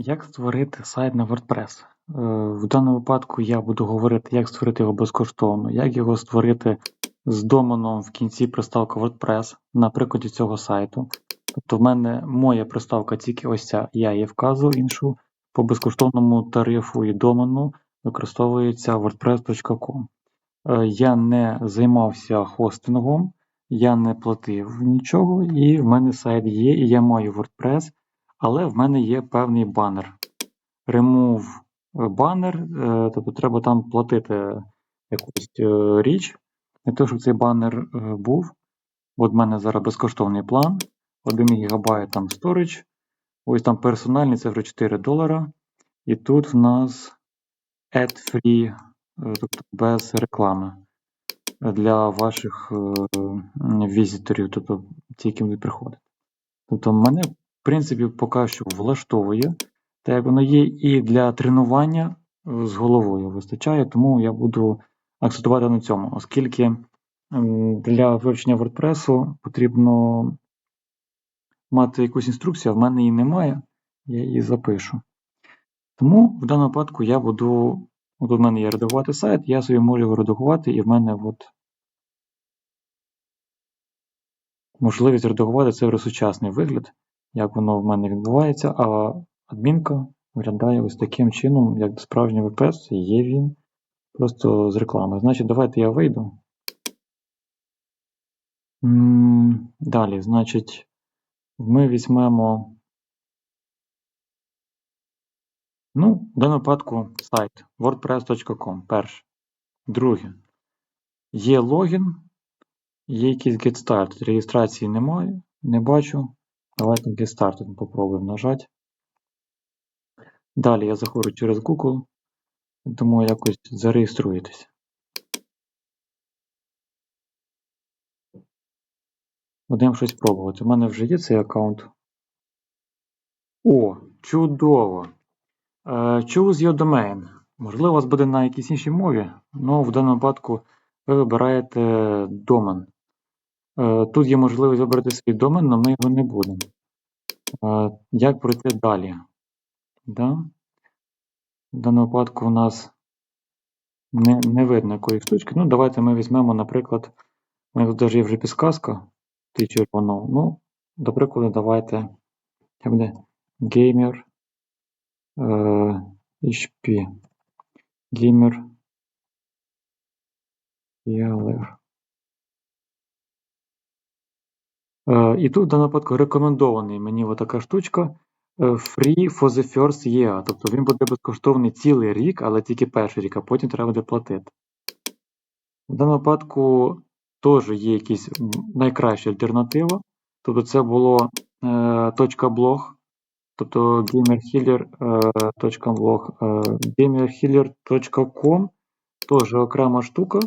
Як створити сайт на WordPress? Е, В даному випадку я буду говорити, як створити його безкоштовно, як його створити з доменом в кінці приставка WordPress на прикладі цього сайту. Тобто в мене моя приставка тільки ось ця, я її вказував, іншу по безкоштовному тарифу і домену використовується wordpress.com. Е, Я не займався хостингом, я не платив нічого, і в мене сайт є, і я маю WordPress, але в мене є певний банер. Remove банер, е, тобто треба там платити якусь е, річ для того, щоб цей банер е, був. От в мене зараз безкоштовний план, 1 ГБ там storage, ось там персональний це вже 4 долара. І тут в нас ad free, е, тобто без реклами для ваших е, візиторів, тобто ті, які будуть приходити. Тобто мене, принципі, поки що влаштовує, так як воно є, і для тренування е, з головою вистачає, тому я буду акцентувати на цьому, оскільки для вивчення WordPress потрібно мати якусь інструкцію, а в мене її немає, я її запишу. Тому в даному випадку я буду. От у мене є редагувати сайт, я собі можу його редагувати, і в мене от можливість редагувати це вже сучасний вигляд, як воно в мене відбувається, а адмінка виглядає ось таким чином, як справжній WordPress, є він просто з реклами. Значить, давайте я вийду. Далі, значить, ми візьмемо. Ну, в даному випадку сайт wordpress.com. Перше. Друге. Є логін, є якийсь get started. Реєстрації немає, не бачу. Get started попробуємо нажати. Далі я заходжу через Google, тому якось зареєструєтесь. Будемо щось пробувати. У мене вже є цей аккаунт. О, чудово! Е, Choose your domain. Можливо, у вас буде на якійсь іншій мові, але в даному випадку ви вибираєте домен. Е, Тут є можливість вибрати свій домен, але ми його не будемо. Е, Як пройти далі? Да? В даному випадку у нас не, не видно якої штучки. Ну, давайте ми візьмемо, наприклад, у мене тут є вже підсказка, ти червоно. Ну, до прикладу, давайте. Це буде gamer е, HP. Gamer ELR. І тут в даному випадку рекомендований мені отака штучка е, Free for the first year. Тобто він буде безкоштовний цілий рік, але тільки перший рік, а потім треба буде платити. В даному випадку теж є якась найкраща альтернатива. Тобто це було е, точка .blog, тобто gamerhealer.blog, е, gamerhealer.com, теж окрема штука,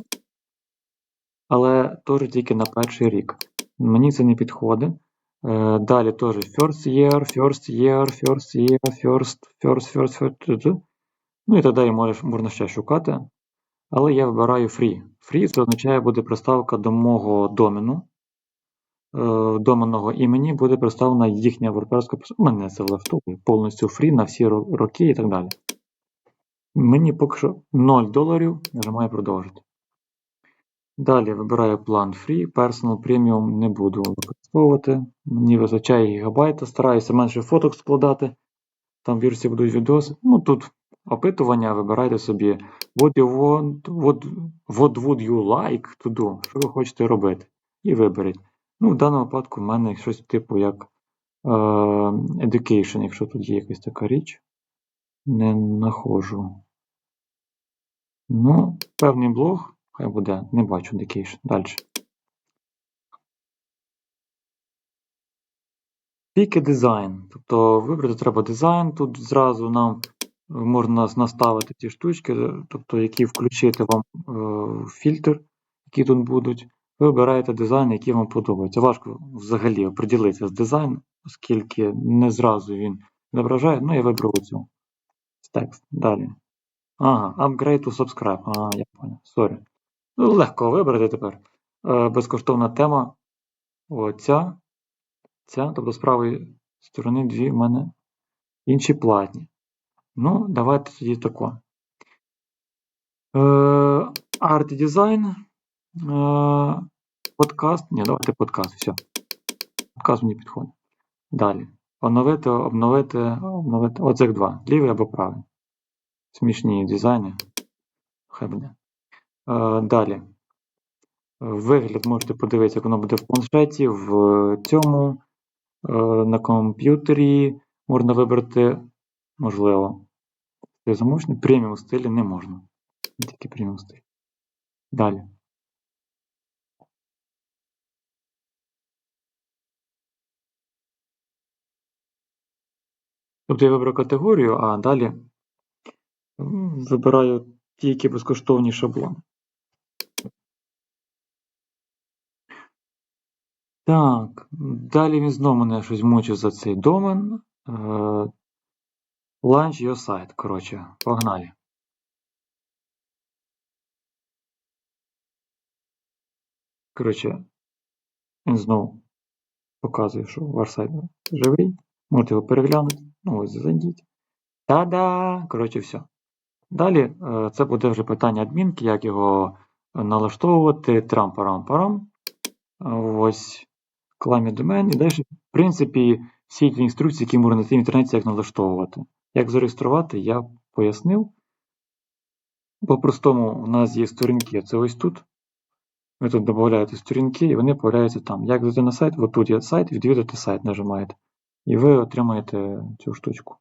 але теж тільки на перший рік. Мені це не підходить. Е, Далі теж first year, first year, first year, first, first, first, first. Ну і можеш, можна ще шукати. Але я вибираю free. Free це означає буде приставка до мого домену, е, доменного імені буде представлена їхня WordPress. Мене це влаштовує повністю free на всі роки і так далі. Мені поки що 0 доларів, нажимаю продовжити. Далі вибираю план Free, Personal Premium не буду використовувати. Мені вистачає гігабайта, стараюся менше фоток складати. Там вірсі будуть відоси. Ну тут опитування, вибирайте собі. What you want, what, what would you like to do? Що ви хочете робити? І виберіть. Ну, в даному випадку в мене щось типу як е, Education, якщо тут є якась така річ. Не знаходжу. Ну, певний блог. Хай буде, не бачу Education. Далі. A design. Тобто вибрати треба дизайн. Тут зразу нам можна наставити ті штучки, тобто які включити вам е, фільтр, які тут будуть. Ви вибираєте дизайн, який вам подобається. Важко взагалі оприділитися з дизайном, оскільки не зразу він відображає. Ну, я виберу цю текст. Далі. Ага, upgrade to subscribe. Ага, я понял. Сорі. Легко вибрати тепер. Е, безкоштовна тема. Оця. Ця, тобто з правої сторони дві в мене інші платні. Ну, давайте тоді тако. Е, Арт і дизайн. Е, подкаст. Ні, давайте подкаст. Все. Подкаст мені підходить. Далі. Оновити, обновити, обновити. Оцих два. Лівий або правий. Смішні дизайни. Хай буде. Далі. Вигляд можете подивитися, як воно буде в планшеті, в цьому, е, на комп'ютері. Можна вибрати, можливо, це замовчне. Преміум стилі не можна. Тільки преміум стиль. Далі. Тобто я вибрав категорію, а далі вибираю ті, які безкоштовні шаблони. Так, далі він знову мене щось мучив за цей домен. Е, Launch your site. Коротше, погнали. Коротше, він знову показує, що ваш сайт живий. Можете його переглянути. Ну, ось зайдіть. Та-да! Коротше, все. Далі е, це буде вже питання адмінки, як його налаштовувати. Трам-парам-парам. Ось домен. І далі, в принципі, всі ті інструкції, які можна знайти в інтернеті, як налаштовувати. Як зареєструвати, я пояснив. По-простому, у нас є сторінки, це ось тут. Ви тут додаєте сторінки, і вони появляються там. Як зайти на сайт, отут є сайт, відвідати сайт нажимаєте. І ви отримаєте цю штучку.